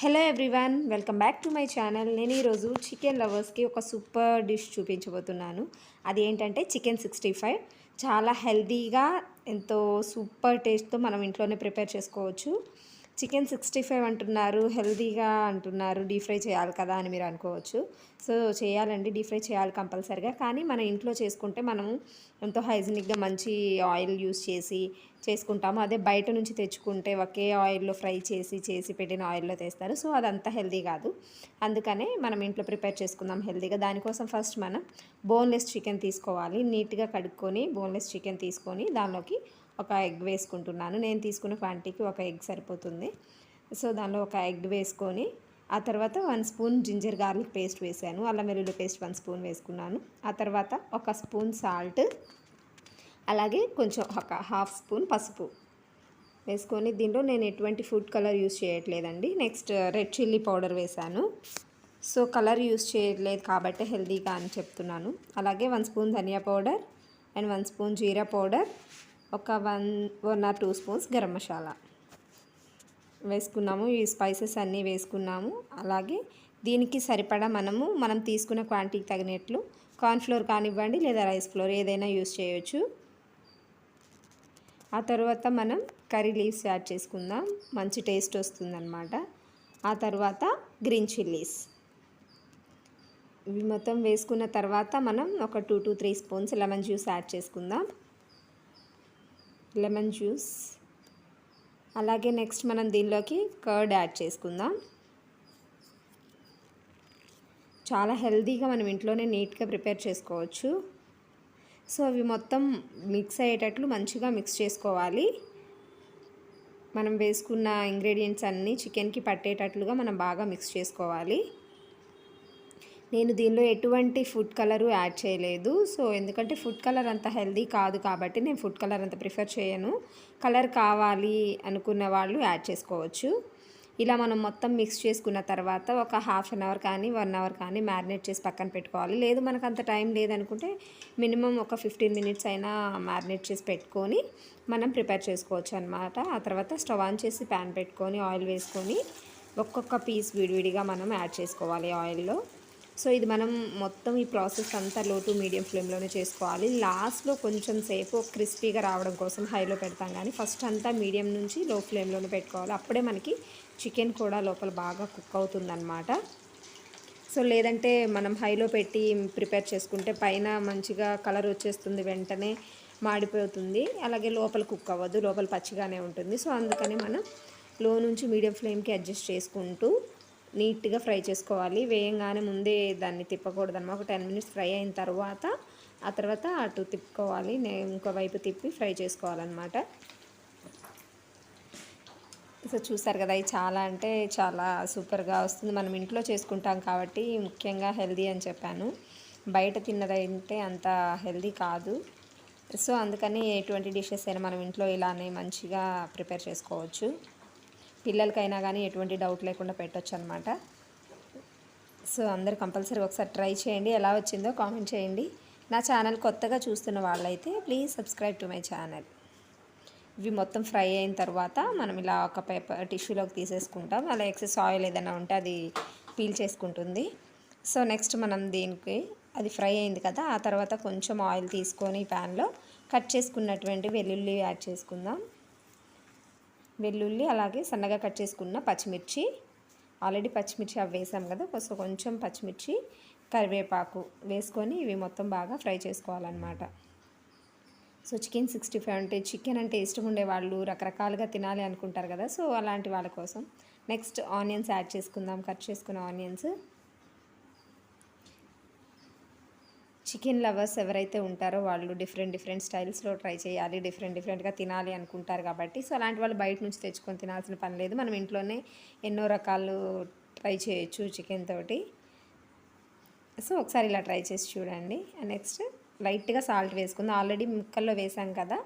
Hello everyone welcome back to my channel నేను ఈరోజు chicken లవర్స్కి ఒక సూపర్ డిష్ చూపించబోతున్నాను. అది ఏంటంటే చికెన్ సిక్స్టీ ఫైవ్ చాలా హెల్తీగా ఎంతో సూపర్ టేస్ట్తో మనం ఇంట్లోనే ప్రిపేర్ చేసుకోవచ్చు. చికెన్ సిక్స్టీ ఫైవ్ అంటున్నారు హెల్తీగా అంటున్నారు డీప్ ఫ్రై చేయాలి కదా అని మీరు అనుకోవచ్చు. సో చేయాలండి డీప్ ఫ్రై చేయాలి కంపల్సరిగా. కానీ మన ఇంట్లో చేసుకుంటే మనము ఎంతో హైజీనిక్గా మంచి ఆయిల్ యూస్ చేసి చేసుకుంటాము. అదే బయట నుంచి తెచ్చుకుంటే ఒకే ఆయిల్లో ఫ్రై చేసి చేసి పెట్టిన ఆయిల్లో తెస్తారు. సో అదంతా హెల్దీ కాదు. అందుకనే మనం ఇంట్లో ప్రిపేర్ చేసుకుందాం హెల్దీగా. దానికోసం ఫస్ట్ మనం బోన్లెస్ చికెన్ తీసుకోవాలి. నీట్గా కడుక్కొని బోన్లెస్ చికెన్ తీసుకొని దానిలోకి ఒక ఎగ్ వేసుకుంటున్నాను. నేను తీసుకున్న క్వాంటిటీకి ఒక ఎగ్ సరిపోతుంది. సో దానిలో ఒక ఎగ్ వేసుకొని ఆ తర్వాత one spoon ginger garlic paste వేసాను. అల్లం వెల్లుల్లి పేస్ట్ వన్ స్పూన్ వేసుకున్నాను. ఆ తర్వాత ఒక స్పూన్ సాల్ట్ అలాగే కొంచెం ఒక హాఫ్ స్పూన్ పసుపు వేసుకొని దీంట్లో నేను ఎటువంటి ఫుడ్ కలర్ యూస్ చేయట్లేదండి. నెక్స్ట్ రెడ్ చిల్లీ పౌడర్ వేసాను. సో కలర్ యూస్ చేయట్లేదు కాబట్టి హెల్తీగా అని చెప్తున్నాను. అలాగే one spoon dhania powder and one spoon jeera powder. ఒక one one or two spoons garam masala వేసుకున్నాము. ఈ స్పైసెస్ అన్నీ వేసుకున్నాము. అలాగే దీనికి సరిపడా మనము మనం తీసుకున్న క్వాంటిటీకి తగినట్లు కార్న్ఫ్లోర్ కానివ్వండి లేదా రైస్ ఫ్లోర్ ఏదైనా యూస్ చేయొచ్చు. ఆ తర్వాత మనం కర్రీ లీవ్స్ యాడ్ చేసుకుందాం. మంచి టేస్ట్ వస్తుందన్నమాట. ఆ తర్వాత గ్రీన్ చిల్లీస్. ఇవి మొత్తం వేసుకున్న తర్వాత మనం ఒక two to three spoons lemon juice add చేసుకుందాం. Lemon juice. అలాగే నెక్స్ట్ మనం దీనిలోకి కర్డ్ యాడ్ చేసుకుందాం. చాలా హెల్తీగా మనం ఇంట్లోనే నీట్గా ప్రిపేర్ చేసుకోవచ్చు. సో అవి మొత్తం మిక్స్ అయ్యేటట్లు మంచిగా మిక్స్ చేసుకోవాలి. మనం వేసుకున్న ఇంగ్రీడియంట్స్ అన్నీ చికెన్కి పట్టేటట్లుగా మనం బాగా మిక్స్ చేసుకోవాలి. నేను దీనిలో ఎటువంటి ఫుడ్ కలరు యాడ్ చేయలేదు. సో ఎందుకంటే ఫుడ్ కలర్ అంత హెల్దీ కాదు కాబట్టి నేను ఫుడ్ కలర్ అంత ప్రిఫర్ చేయను. కలర్ కావాలి అనుకున్న వాళ్ళు యాడ్ చేసుకోవచ్చు. ఇలా మనం మొత్తం మిక్స్ చేసుకున్న తర్వాత ఒక హాఫ్ అన్ అవర్ కానీ వన్ అవర్ కానీ మ్యారినేట్ చేసి పక్కన పెట్టుకోవాలి. లేదు మనకు అంత టైం లేదనుకుంటే మినిమం ఒక ఫిఫ్టీన్ మినిట్స్ అయినా మ్యారినేట్ చేసి పెట్టుకొని మనం ప్రిపేర్ చేసుకోవచ్చు అనమాట ఆ తర్వాత స్టవ్ ఆన్ చేసి ప్యాన్ పెట్టుకొని ఆయిల్ వేసుకొని ఒక్కొక్క పీస్ విడివిడిగా మనం యాడ్ చేసుకోవాలి ఆయిల్లో సో ఇది మనం మొత్తం ఈ ప్రాసెస్ అంతా లో టు మీడియం ఫ్లేమ్లోనే చేసుకోవాలి. లాస్ట్లో కొంచెం సేపు క్రిస్పీగా రావడం కోసం హైలో పెడతాం కానీ ఫస్ట్ అంతా మీడియం నుంచి లో ఫ్లేమ్లోనే పెట్టుకోవాలి. అప్పుడే మనకి చికెన్ కూడా లోపల బాగా కుక్ అవుతుందన్నమాట. సో లేదంటే మనం హైలో పెట్టి ప్రిపేర్ చేసుకుంటే పైన మంచిగా కలర్ వచ్చేస్తుంది వెంటనే మాడిపోతుంది. అలాగే లోపల కుక్ అవ్వదు లోపల పచ్చిగానే ఉంటుంది. సో అందుకని మనం లో నుంచి మీడియం ఫ్లేమ్కి అడ్జస్ట్ చేసుకుంటూ నీట్గా ఫ్రై చేసుకోవాలి. వేయంగానే ముందే దాన్ని తిప్పకూడదన్నమాట. ఒక టెన్ మినిట్స్ ఫ్రై అయిన తర్వాత ఆ తర్వాత అటు తిప్పుకోవాలి. నేను ఇంకో వైపు తిప్పి ఫ్రై చేసుకోవాలన్నమాట. సో చూసారు కదా ఇది చాలా అంటే చాలా సూపర్గా వస్తుంది. మనం ఇంట్లో చేసుకుంటాం కాబట్టి ముఖ్యంగా హెల్దీ అని చెప్పాను. బయట తిన్నదైతే అంత హెల్దీ కాదు. సో అందుకని ఎటువంటి డిషెస్ అయినా మనం ఇంట్లో ఇలానే మంచిగా ప్రిపేర్ చేసుకోవచ్చు. పిల్లలకైనా కానీ ఎటువంటి డౌట్ లేకుండా పెట్టొచ్చు అనమాట సో అందరు కంపల్సరీ ఒకసారి ట్రై చేయండి. ఎలా వచ్చిందో కామెంట్ చేయండి. నా ఛానల్ కొత్తగా చూస్తున్న వాళ్ళైతే please subscribe to my channel. ఇవి మొత్తం ఫ్రై అయిన తర్వాత మనం ఇలా ఒక పేపర్ టిష్యూలోకి తీసేసుకుంటాం. అలా ఎక్సెస్ ఆయిల్ ఏదైనా ఉంటే అది పీల్ చేసుకుంటుంది. సో నెక్స్ట్ మనం దీనికి అది ఫ్రై అయింది కదా ఆ తర్వాత కొంచెం ఆయిల్ తీసుకొని ప్యాన్లో కట్ చేసుకున్నటువంటి వెల్లుల్లి యాడ్ చేసుకుందాం. వెల్లుల్లి అలాగే సన్నగా కట్ చేసుకున్న పచ్చిమిర్చి. ఆల్రెడీ పచ్చిమిర్చి అవి వేసాం కదా కొంచెం కొంచెం పచ్చిమిర్చి కరివేపాకు వేసుకొని ఇవి మొత్తం బాగా ఫ్రై చేసుకోవాలన్నమాట. సో చికెన్ సిక్స్టీ ఫైవ్ అంటే చికెన్ అంటే ఇష్టం ఉండే వాళ్ళు రకరకాలుగా తినాలి అనుకుంటారు కదా సో అలాంటి వాళ్ళ కోసం. నెక్స్ట్ ఆనియన్స్ యాడ్ చేసుకుందాం కట్ చేసుకున్న ఆనియన్స్. చికెన్ లవర్స్ ఎవరైతే ఉంటారో వాళ్ళు డిఫరెంట్ డిఫరెంట్ స్టైల్స్లో ట్రై చేయాలి డిఫరెంట్ డిఫరెంట్గా తినాలి అనుకుంటారు కాబట్టి. సో అలాంటి వాళ్ళు బయట నుంచి తెచ్చుకొని తినాల్సిన పని లేదు. మనం ఇంట్లోనే ఎన్నో రకాలు ట్రై చేయొచ్చు చికెన్ తోటి. సో ఒకసారి ఇలా ట్రై చేసి చూడండి. నెక్స్ట్ లైట్గా సాల్ట్ వేసుకుందాం. ఆల్రెడీ ముక్కల్లో వేసాం కదా.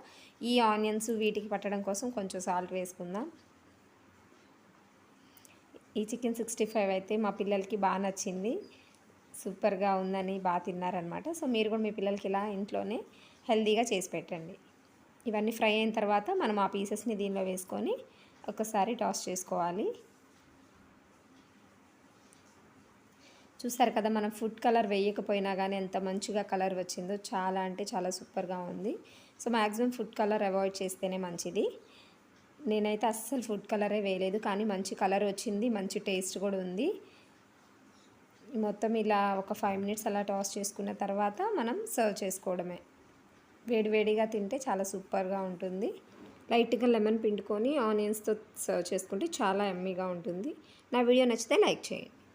ఈ ఆనియన్స్ వీటికి పట్టడం కోసం కొంచెం సాల్ట్ వేసుకుందాం. ఈ చికెన్ సిక్స్టీ ఫైవ్ అయితే మా పిల్లలకి బాగా నచ్చింది. సూపర్గా ఉందని బాగా తిన్నారనమాట. సో మీరు కూడా మీ పిల్లలకి ఇలా ఇంట్లోనే హెల్తీగా చేసి పెట్టండి. ఇవన్నీ ఫ్రై అయిన తర్వాత మనం ఆ పీసెస్ని దీనిలో వేసుకొని ఒకసారి టాస్ చేసుకోవాలి. చూసారు కదా మనం ఫుడ్ కలర్ వేయకపోయినా కానీ ఎంత మంచిగా కలర్ వచ్చిందో చాలా అంటే చాలా సూపర్గా ఉంది. So maximum food colour avoid చేస్తేనే మంచిది. నేనైతే అస్సలు ఫుడ్ కలరే వేయలేదు కానీ మంచి కలర్ వచ్చింది మంచి టేస్ట్ కూడా ఉంది. మొత్తం ఇలా ఒక ఫైవ్ మినిట్స్ అలా టాస్ చేసుకున్న తర్వాత మనం సర్వ్ చేసుకోవడమే. వేడివేడిగా తింటే చాలా సూపర్గా ఉంటుంది. లైట్గా లెమన్ పిండుకొని ఆనియన్స్తో సర్వ్ చేసుకుంటే చాలా ఎమ్మీగా ఉంటుంది. నా వీడియో నచ్చితే లైక్ చేయండి.